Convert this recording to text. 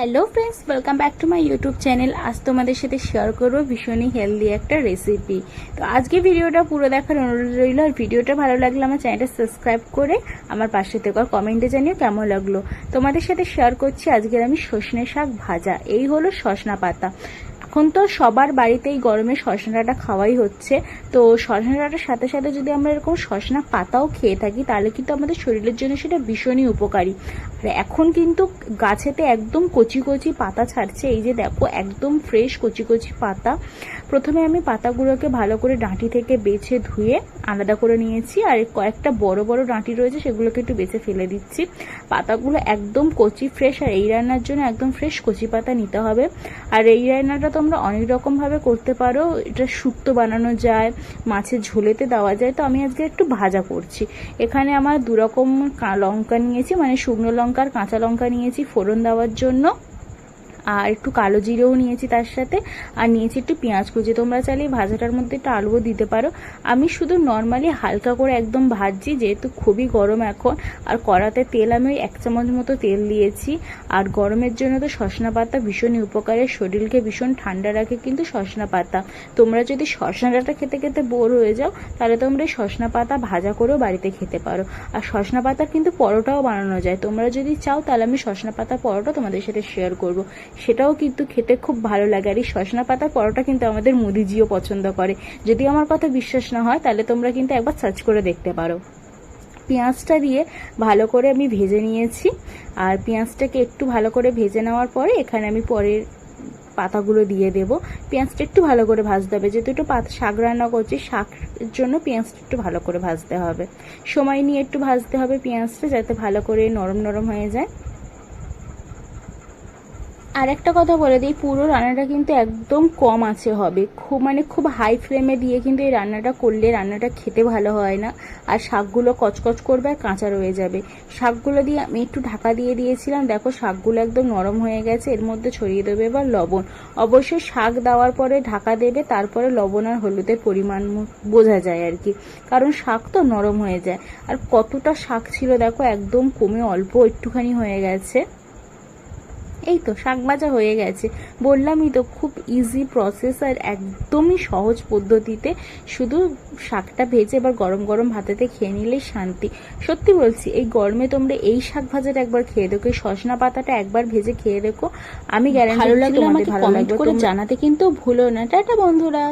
Hello friends welcome back to my YouTube channel আজ তোমাদের সাথে শেয়ার করব ভীষণই হেলদি একটা রেসিপি তো আজকে ভিডিওটা পুরো দেখার অনুরোধ রইল। আর ভিডিওটা ভালো লাগলে আমার চ্যানেলটা সাবস্ক্রাইব করে আমার পাশে থেকে কমেন্টে জানিয়ে কেমন লাগল। তোমাদের সাথে শেয়ার করছি আজকের আমি সজনে শাক ভাজা। এই হলো সজনা পাতা। এখন তো সবার বাড়িতেই গরমে শশা ডাঁটা খাওয়াই হচ্ছে। তো শশা ডাঁটার সাথে সাথে যদি আমরা এরকম শশনা পাতাও খেয়ে থাকি, তাহলে কিন্তু আমাদের শরীরের জন্য সেটা ভীষণই উপকারী। আর এখন কিন্তু গাছেতে একদম কচি কচি পাতা ছাড়ছে। এই যে দেখো, একদম ফ্রেশ কচি কচি পাতা। প্রথমে আমি পাতাগুলোকে ভালো করে ডাঁটি থেকে বেছে ধুয়ে আলাদা করে নিয়েছি আর কয়েকটা বড় বড় ডাঁটি রয়েছে, সেগুলোকে একটু বেছে ফেলে দিচ্ছি। পাতাগুলো একদম কচি ফ্রেশ আর এই রান্নার জন্য একদম ফ্রেশ কচি পাতা নিতে হবে। আর এই রান্নাটা তোমরা অনেক রকমভাবে করতে পারো। এটা শুক্তো বানানো যায়, মাছের ঝোলেতে দেওয়া যায়। তো আমি আজকে একটু ভাজা করছি। এখানে আমার দু রকম লঙ্কা নিয়েছি মানে শুকনো লঙ্কা আর কাঁচা লঙ্কা নিয়েছি ফোড়ন দেওয়ার জন্য। আর একটু কালো জিরেও নিয়েছি তার সাথে, আর নিয়েছি একটু পেঁয়াজ কুচি। তোমরা চাইলে ভাজাটার মধ্যে একটু আলুও দিতে পারো। আমি শুধু নর্মালি হালকা করে একদম ভাজছি, যেহেতু খুবই গরম এখন, আর কড়াতে তেল আমি এক চামচ মতো তেল দিয়েছি। আর গরমের জন্য তো সজনা পাতা ভীষণই উপকারে শরীরকে ভীষণ ঠান্ডা রাখে কিন্তু সজনা পাতা। তোমরা যদি সজনা ডাঁটা খেতে খেতে বোর হয়ে যাও, তাহলে তোমরা সজনা পাতা ভাজা করেও বাড়িতে খেতে পারো। আর সজনা পাতা কিন্তু পরোটাও বানানো যায়। তোমরা যদি চাও, তাহলে আমি সজনা পাতা পরোটা তোমাদের সাথে শেয়ার করব। সেটাও কিন্তু খেতে খুব ভালো লাগে। আর এই সজনা পাতার পরোটা কিন্তু আমাদের মুদিজিও পছন্দ করে। যদি আমার কথা বিশ্বাস না হয়, তাহলে তোমরা কিন্তু একবার সার্চ করে দেখতে পারো। পেঁয়াজটা দিয়ে ভালো করে আমি ভেজে নিয়েছি। আর পেঁয়াজটাকে একটু ভালো করে ভেজে নেওয়ার পরে এখানে আমি পরের পাতাগুলো দিয়ে দেব। পেঁয়াজটা একটু ভালো করে ভাজতে হবে। যেহেতু একটু পাতা শাক রান্না করছি, শাকের জন্য পেঁয়াজটা একটু ভালো করে ভাজতে হবে। সময় নিয়ে একটু ভাজতে হবে পেঁয়াজটা, যাতে ভালো করে নরম নরম হয়ে যায়। আর একটা কথা বলে দিই, পুরো রান্নাটা কিন্তু একদম কম আছে হবে। খুব মানে খুব হাই ফ্লেমে দিয়ে কিন্তু এই রান্নাটা করলে রান্নাটা খেতে ভালো হয় না। আর শাকগুলো কচকচ করবে আর কাঁচা রয়ে যাবে। শাকগুলো দিয়ে আমি একটু ঢাকা দিয়ে দিয়েছিলাম। দেখো, শাকগুলো একদম নরম হয়ে গেছে। এর মধ্যে ছড়িয়ে দেবে এবার লবণ। অবশ্যই শাক দেওয়ার পরে ঢাকা দেবে, তারপরে লবণ আর হলুদের পরিমাণ বোঝা যায় আর কি। কারণ শাক তো নরম হয়ে যায়। আর কতটা শাক ছিল দেখো, একদম কমে অল্প একটুখানি হয়ে গেছে। এই তো শাক ভাজা হয়ে গেছে। বললামই তো খুব ইজি প্রসেস আর একদমই সহজ পদ্ধতিতে শুধু শাকটা ভেজে এবার গরম গরম ভাতেতে খেয়ে নিলেই শান্তি। সত্যি বলছি এই গরমে তোমরা এই শাক ভাজাটা একবার খেয়ে দেখো এই সজনা পাতাটা একবার ভেজে খেয়ে দেখো। আমি গ্যারান্টি ভালো লাগল আমাকে কমেন্ট করে জানাতে কিন্তু ভুলো না। টাটা বন্ধুরা।